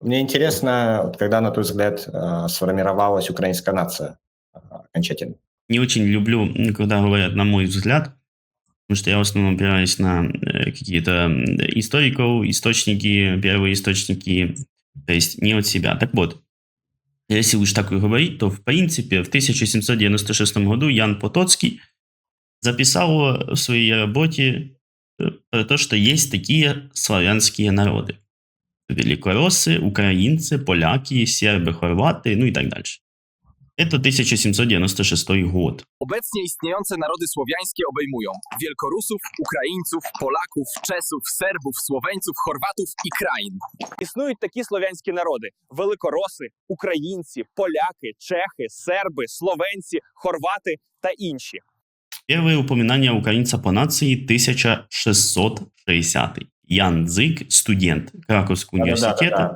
Мне интересно, когда, на твой взгляд, э, сформировалась украинская нация э, окончательно? Не очень люблю, когда говорят «на мой взгляд», потому что я в основном опираюсь на э, какие-то историков, источники, первые источники, то есть не от себя. Так вот, если уж так говорить, то в принципе в 1796 году Ян Потоцкий записал в своей работе то, что есть такие славянские народы. Великороссы, украинцы, поляки, сербы, хорваты, ну и так дальше. Это 1796 год. Obecnie istniejące narody słowiańskie obejmują Wielkorusów, Ukraińców, Polaków, Czesów, Serbów, Słoweńców, Chorwatów i krain. Існують такі слов'янські народи: великороси, українці, поляки, чехи, серби, словенці, хорвати та інші. Первое упоминание украинца по нации 1660. Ян Дзик, студент Краковского университета,